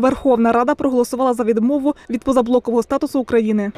Верховна Рада проголосувала за відмову від позаблокового статусу України.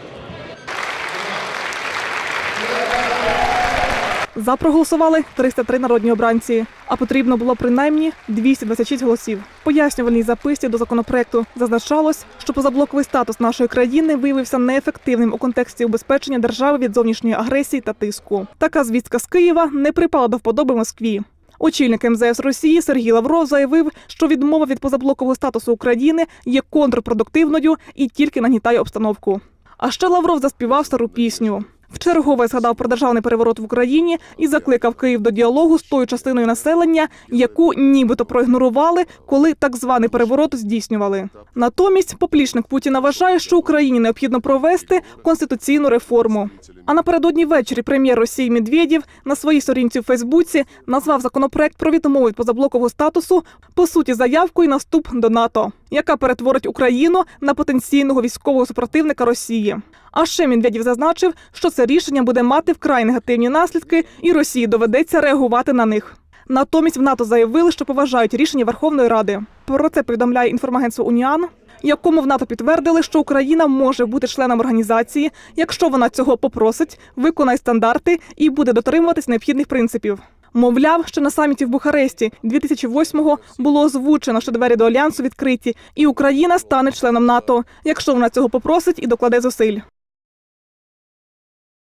За проголосували 303 народні обранці, а потрібно було принаймні 226 голосів. Пояснювальній записці до законопроекту зазначалось, що позаблоковий статус нашої країни виявився неефективним у контексті убезпечення держави від зовнішньої агресії та тиску. Така звістка з Києва не припала до вподоби Москві. Очільник МЗС Росії Сергій Лавров заявив, що відмова від позаблокового статусу України є контрпродуктивною і тільки нагнітає обстановку. А ще Лавров заспівав стару пісню. Вчергове згадав про державний переворот в Україні і закликав Київ до діалогу з тою частиною населення, яку нібито проігнорували, коли так званий переворот здійснювали. Натомість поплічник Путіна вважає, що Україні необхідно провести конституційну реформу. А напередодні ввечері прем'єр Росії Медведєв на своїй сторінці в Фейсбуці назвав законопроект про відмову від позаблокового статусу по суті заявкою на вступ до НАТО, яка перетворить Україну на потенційного військового супротивника Росії. А ще Медведєв зазначив, що це рішення буде мати вкрай негативні наслідки, і Росії доведеться реагувати на них. Натомість в НАТО заявили, що поважають рішення Верховної Ради. Про це повідомляє інформагентство Уніан, якому в НАТО підтвердили, що Україна може бути членом організації, якщо вона цього попросить, виконає стандарти і буде дотримуватись необхідних принципів. Мовляв, що на саміті в Бухаресті 2008-го було озвучено, що двері до альянсу відкриті, і Україна стане членом НАТО, якщо вона цього попросить і докладе зусиль.